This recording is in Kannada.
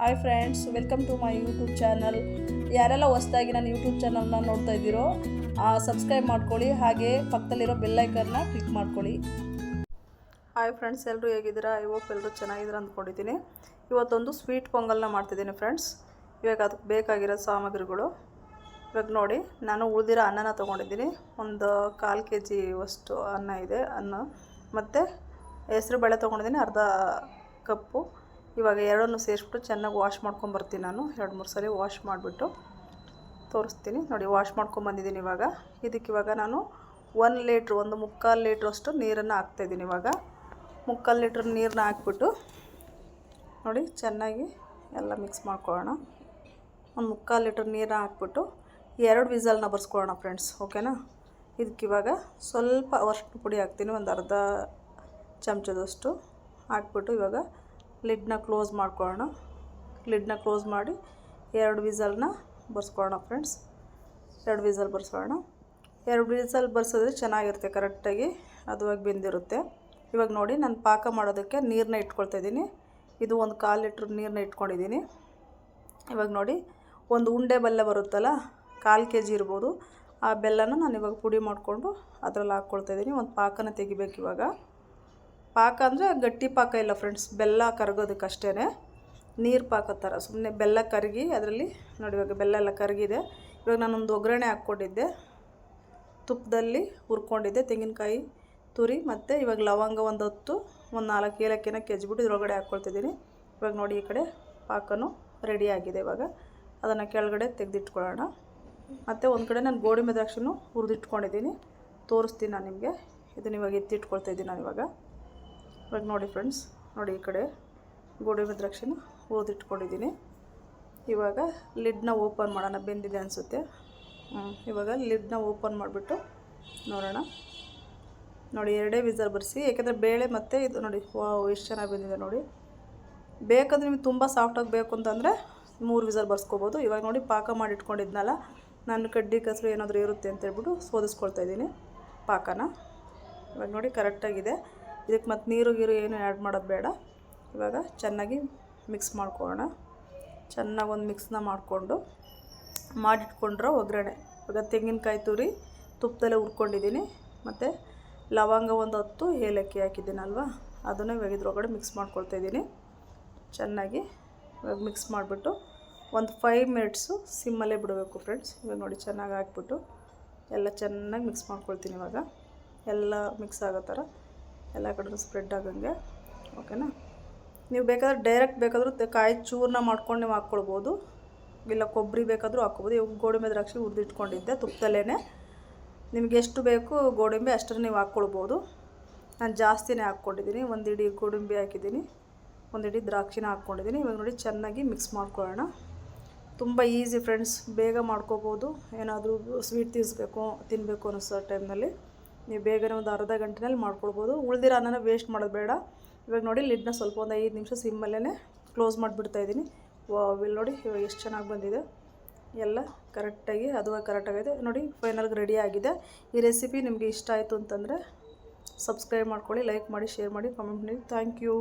Hi friends, welcome to my YouTube channel. ಯಾರೆಲ್ಲ ಹೊಸ್ದಾಗಿ ನಾನು ಯೂಟ್ಯೂಬ್ ಚಾನಲ್ನ ನೋಡ್ತಾ ಇದ್ದೀರೋ ಸಬ್ಸ್ಕ್ರೈಬ್ ಮಾಡ್ಕೊಳ್ಳಿ. ಹಾಗೆ ಪಕ್ಕದಲ್ಲಿರೋ ಬೆಲ್ಲೈಕನ್ನ ಕ್ಲಿಕ್ ಮಾಡ್ಕೊಳ್ಳಿ. ಹಾಯ್ ಫ್ರೆಂಡ್ಸ್ ಎಲ್ಲರೂ ಹೇಗಿದ್ದೀರಾ? ಐ ಹೋಪ್ ಎಲ್ಲರೂ ಚೆನ್ನಾಗಿದ್ದೀರಾ ಅಂದ್ಕೊಂಡಿದ್ದೀನಿ. ಇವತ್ತೊಂದು ಸ್ವೀಟ್ ಪೊಂಗಲ್ನ ಮಾಡ್ತಿದ್ದೀನಿ ಫ್ರೆಂಡ್ಸ್. ಇವಾಗ ಅದಕ್ಕೆ ಬೇಕಾಗಿರೋ ಸಾಮಗ್ರಿಗಳು. ಇವಾಗ ನೋಡಿ, ನಾನು ಉಳಿದಿರೋ ಅನ್ನನ ತೊಗೊಂಡಿದ್ದೀನಿ. ಒಂದು ಕಾಲು ಕೆ ಜಿ ಅಷ್ಟು ಅನ್ನ ಇದೆ, ಅನ್ನ. ಮತ್ತು ಹೆಸರು ಬೇಳೆ ತೊಗೊಂಡಿದ್ದೀನಿ, ಅರ್ಧ ಕಪ್ಪು. ಇವಾಗ ಎರಡನ್ನೂ ಸೇರಿಸ್ಬಿಟ್ಟು ಚೆನ್ನಾಗಿ ವಾಶ್ ಮಾಡ್ಕೊಂಬರ್ತೀನಿ ನಾನು. ಎರಡು, ಮೂರು ಸರಿ ವಾಶ್ ಮಾಡಿಬಿಟ್ಟು ತೋರಿಸ್ತೀನಿ. ನೋಡಿ, ವಾಶ್ ಮಾಡ್ಕೊಂಬಂದಿದ್ದೀನಿ ಇವಾಗ. ಇದಕ್ಕೆ ಇವಾಗ ನಾನು ಒಂದು ಲೀಟ್ರ್, ಒಂದು ಮುಕ್ಕಾಲು ಲೀಟ್ರಷ್ಟು ನೀರನ್ನು ಹಾಕ್ತಾಯಿದ್ದೀನಿ ಇವಾಗ. ಮುಕ್ಕಾಲು ಲೀಟ್ರ್ ನೀರನ್ನ ಹಾಕ್ಬಿಟ್ಟು ನೋಡಿ, ಚೆನ್ನಾಗಿ ಎಲ್ಲ ಮಿಕ್ಸ್ ಮಾಡ್ಕೊಳ್ಳೋಣ. ಒಂದು ಮುಕ್ಕಾಲು ಲೀಟ್ರ್ ನೀರನ್ನ ಹಾಕ್ಬಿಟ್ಟು ಎರಡು ವಿಸಲ್ನ ಬರ್ಸ್ಕೊಳ್ಳೋಣ ಫ್ರೆಂಡ್ಸ್, ಓಕೆನಾ? ಇದಕ್ಕಿವಾಗ ಸ್ವಲ್ಪ ಅರ್ಶಿನ ಪುಡಿ ಹಾಕ್ತೀನಿ, ಒಂದು ಅರ್ಧ ಚಮಚದಷ್ಟು ಹಾಕ್ಬಿಟ್ಟು ಇವಾಗ ಲಿಡ್ನ ಕ್ಲೋಸ್ ಮಾಡ್ಕೊಳ್ಳೋಣ. ಲಿಡ್ನ ಕ್ಲೋಸ್ ಮಾಡಿ ಎರಡು ವಿಸಲ್ನ ಬರ್ಸ್ಕೊಳ್ಳೋಣ ಫ್ರೆಂಡ್ಸ್. ಎರಡು ವಿಸಲ್ ಬರ್ಸೋಣ ಎರಡು ವಿಸಲ್ ಬರ್ಸಿದ್ರೆ ಚೆನ್ನಾಗಿರುತ್ತೆ, ಕರೆಕ್ಟಾಗಿ ಅದುವಾಗಿ ಬೆಂದಿರುತ್ತೆ. ಇವಾಗ ನೋಡಿ, ನಾನು ಪಾಕ ಮಾಡೋದಕ್ಕೆ ನೀರನ್ನ ಇಟ್ಕೊಳ್ತಾ ಇದ್ದೀನಿ. ಇದು ಒಂದು ಕಾಲು ಲೀಟ್ರ್ ನೀರನ್ನ ಇಟ್ಕೊಂಡಿದ್ದೀನಿ. ಇವಾಗ ನೋಡಿ, ಒಂದು ಉಂಡೆ ಬೆಲ್ಲ ಬರುತ್ತಲ್ಲ, ಕಾಲು ಕೆ ಜಿ ಇರ್ಬೋದು. ಆ ಬೆಲ್ಲನ ನಾನು ಇವಾಗ ಪುಡಿ ಮಾಡಿಕೊಂಡು ಅದರಲ್ಲಿ ಹಾಕ್ಕೊಳ್ತಾ ಇದ್ದೀನಿ. ಒಂದು ಪಾಕನ ತೆಗಿಬೇಕು ಇವಾಗ. ಪಾಕ ಅಂದರೆ ಗಟ್ಟಿ ಪಾಕ ಇಲ್ಲ ಫ್ರೆಂಡ್ಸ್ ಬೆಲ್ಲ ಕರಗೋದಕ್ಕೆ ಅಷ್ಟೇ ನೀರು ಪಾಕ ಥರ ಸುಮ್ಮನೆ ಬೆಲ್ಲ ಕರಗಿ ಅದರಲ್ಲಿ ನೋಡಿ ಇವಾಗ ಬೆಲ್ಲ ಎಲ್ಲ ಕರಗಿದೆ. ಇವಾಗ ನಾನೊಂದು ಒಗ್ಗರಣೆ ಹಾಕ್ಕೊಂಡಿದ್ದೆ. ತುಪ್ಪದಲ್ಲಿ ಹುರ್ಕೊಂಡಿದ್ದೆ. ತೆಂಗಿನಕಾಯಿ, ತುರಿ ಮತ್ತು ಇವಾಗ ಲವಂಗ ಒಂದು ಹೊತ್ತು, ಒಂದು ನಾಲ್ಕು ಏಲಕ್ಕಿನ ಕೆಜ್ಬಿಟ್ಟು ಇದ್ರೊಳಗಡೆ ಹಾಕ್ಕೊಳ್ತಿದ್ದೀನಿ ಇವಾಗ ನೋಡಿ ಈ ಕಡೆ ಪಾಕನೂ ರೆಡಿ ಆಗಿದೆ ಇವಾಗ. ಅದನ್ನು ಕೆಳಗಡೆ ತೆಗೆದಿಟ್ಕೊಳ್ಳೋಣ. ಮತ್ತು ಒಂದು ಕಡೆ ನಾನು ಗೋಡಂಬಿ ದ್ರಾಕ್ಷಿನೂ ಹುರಿದಿಟ್ಕೊಂಡಿದ್ದೀನಿ. ತೋರಿಸ್ತೀನಿ ನಾನು ನಿಮಗೆ. ಇದನ್ನ ಇವಾಗ ಎತ್ತಿಟ್ಕೊಳ್ತಾ ಇದ್ದೀನಿ ನಾನು ಇವಾಗ. ಇವಾಗ ನೋಡಿ ಫ್ರೆಂಡ್ಸ್ ನೋಡಿ ಈ ಕಡೆ ಗೋಡಂಬಿ ದ್ರಾಕ್ಷಿನ ಓದಿಟ್ಕೊಂಡಿದ್ದೀನಿ. ಇವಾಗ ಲಿಡ್ನ ಓಪನ್ ಮಾಡೋಣ, ಬೆಂದಿದೆ ಅನಿಸುತ್ತೆ. ಇವಾಗ ಲಿಡ್ನ ಓಪನ್ ಮಾಡಿಬಿಟ್ಟು ನೋಡೋಣ. ನೋಡಿ, ಎರಡೇ ವಿಸಲ್ ಬರೆಸಿ ಯಾಕೆಂದರೆ ಬೇಳೆ ಮತ್ತು ಇದು ನೋಡಿ ಎಷ್ಟು ಚೆನ್ನಾಗಿ ಬಂದಿದೆ ನೋಡಿ. ಬೇಕಂದ್ರೆ ನಿಮ್ಗೆ ತುಂಬ ಸಾಫ್ಟಾಗಿ ಬೇಕು ಅಂತಂದರೆ ಮೂರು ವಿಸಲ್ ಬರ್ಸ್ಕೊಬೋದು. ಇವಾಗ ನೋಡಿ, ಪಾಕ ಮಾಡಿಟ್ಕೊಂಡಿದ್ನಲ್ಲ, ನಾನು ಕಡ್ಡಿ, ಕಸರು ಏನಾದರೂ ಇರುತ್ತೆ ಅಂತ ಹೇಳ್ಬಿಟ್ಟು ಸೋದಿಸ್ಕೊಳ್ತಾ ಇದ್ದೀನಿ ಪಾಕನ. ಇವಾಗ ನೋಡಿ ಕರೆಕ್ಟಾಗಿದೆ ಇದಕ್ಕೆ ಮತ್ತು ನೀರು ಗೀರು ಏನು ಆ್ಯಡ್ ಮಾಡೋದು ಬೇಡ. ಇವಾಗ ಚೆನ್ನಾಗಿ ಮಿಕ್ಸ್ ಮಾಡ್ಕೊಳ್ಳೋಣ. ಚೆನ್ನಾಗಿ ಒಂದು ಮಿಕ್ಸ್ನ ಮಾಡಿಕೊಂಡು ಮಾಡಿಟ್ಕೊಂಡ್ರೆ ಒಗ್ಗರಣೆ. ಇವಾಗ ತೆಂಗಿನಕಾಯಿ ತುರಿ ತುಪ್ಪದಲ್ಲೇ ಹುರ್ಕೊಂಡಿದ್ದೀನಿ. ಮತ್ತು ಲವಂಗ ಒಂದು ಹತ್ತು ಏಲಕ್ಕಿ ಹಾಕಿದ್ದೀನಲ್ವ ಅದನ್ನು ಇವಾಗ ಇದ್ರೊಳಗಡೆ ಮಿಕ್ಸ್ ಮಾಡ್ಕೊಳ್ತಾ ಇದ್ದೀನಿ. ಚೆನ್ನಾಗಿ ಇವಾಗ ಮಿಕ್ಸ್ ಮಾಡಿಬಿಟ್ಟು ಒಂದು ಫೈವ್ ಮಿನಿಟ್ಸು ಸಿಮ್ಮಲ್ಲೇ ಬಿಡಬೇಕು ಫ್ರೆಂಡ್ಸ್ ಇವಾಗ ನೋಡಿ ಚೆನ್ನಾಗಿ ಹಾಕ್ಬಿಟ್ಟು ಎಲ್ಲ ಚೆನ್ನಾಗಿ ಮಿಕ್ಸ್ ಮಾಡ್ಕೊಳ್ತೀನಿ ಇವಾಗ. ಎಲ್ಲ ಮಿಕ್ಸ್ ಆಗೋ ಥರ. ಎಲ್ಲ ಕಡೆ ಸ್ಪ್ರೆಡ್ ಆಗಂಗೆ. ಓಕೆನಾ ನೀವು ಬೇಕಾದ್ರೆ ಡೈರೆಕ್ಟ್ ಬೇಕಾದರೂ ಕಾಯಿ ಚೂರ್ಣ ಮಾಡ್ಕೊಂಡು ನೀವು ಹಾಕ್ಕೊಳ್ಬೋದು. ಇಲ್ಲ ಕೊಬ್ಬರಿ ಬೇಕಾದರೂ ಹಾಕ್ಕೊಬೋದು ಇವಾಗ ಗೋಡಂಬಿ, ದ್ರಾಕ್ಷಿ ಹುರಿದಿಟ್ಕೊಂಡಿದ್ದೆ ತುಪ್ಪದಲ್ಲೇ ನಿಮ್ಗೆ ಎಷ್ಟು ಬೇಕು ಗೋಡಂಬಿ ಅಷ್ಟನ್ನು ನೀವು ಹಾಕ್ಕೊಳ್ಬೋದು. ನಾನು ಜಾಸ್ತಿನೇ ಹಾಕ್ಕೊಂಡಿದ್ದೀನಿ. ಒಂದು ಇಡೀ ಗೋಡಂಬಿ ಹಾಕಿದ್ದೀನಿ. ಒಂದು ಇಡೀ ದ್ರಾಕ್ಷಿನ ಹಾಕ್ಕೊಂಡಿದ್ದೀನಿ. ಇವಾಗ ನೋಡಿ ಚೆನ್ನಾಗಿ ಮಿಕ್ಸ್ ಮಾಡ್ಕೊಳ್ಳೋಣ. ತುಂಬ ಈಸಿ ಫ್ರೆಂಡ್ಸ್ ಬೇಗ ಮಾಡ್ಕೋಬೋದು. ಏನಾದರೂ ಸ್ವೀಟ್ ತಿನ್ನಿಸ್ಬೇಕು ತಿನ್ನಬೇಕು ಅನ್ನಿಸೋ ಟೈಮ್ನಲ್ಲಿ. ನೀವು ಬೇಗನೆ ಒಂದು ಅರ್ಧ ಗಂಟೆನಲ್ಲಿ ಮಾಡ್ಕೊಳ್ಬೋದು. ಉಳಿದಿರೋ ಅನ್ನನ ವೇಸ್ಟ್ ಮಾಡೋದು ಬೇಡ. ಇವಾಗ ನೋಡಿ ಲಿಡ್ನ ಸ್ವಲ್ಪ ಒಂದು ಐದು ನಿಮಿಷ ಸಿಮ್ಮಲ್ಲೇ ಕ್ಲೋಸ್ ಮಾಡಿಬಿಡ್ತಾ ಇದ್ದೀನಿ. ಇಲ್ಲಿ ನೋಡಿ ಇವಾಗ ಎಷ್ಟು ಚೆನ್ನಾಗಿ ಬಂದಿದೆ. ಎಲ್ಲ ಕರೆಕ್ಟಾಗಿ ಅದು ಕರೆಕ್ಟಾಗಿದೆ ನೋಡಿ ಫೈನಲ್ಗೆ ರೆಡಿ ಆಗಿದೆ. ಈ ರೆಸಿಪಿ ನಿಮಗೆ ಇಷ್ಟ ಆಯಿತು ಅಂತಂದರೆ ಸಬ್ಸ್ಕ್ರೈಬ್ ಮಾಡ್ಕೊಳ್ಳಿ ಲೈಕ್ ಮಾಡಿ ಶೇರ್ ಮಾಡಿ ಕಮೆಂಟ್ ಮಾಡಿ. Thank you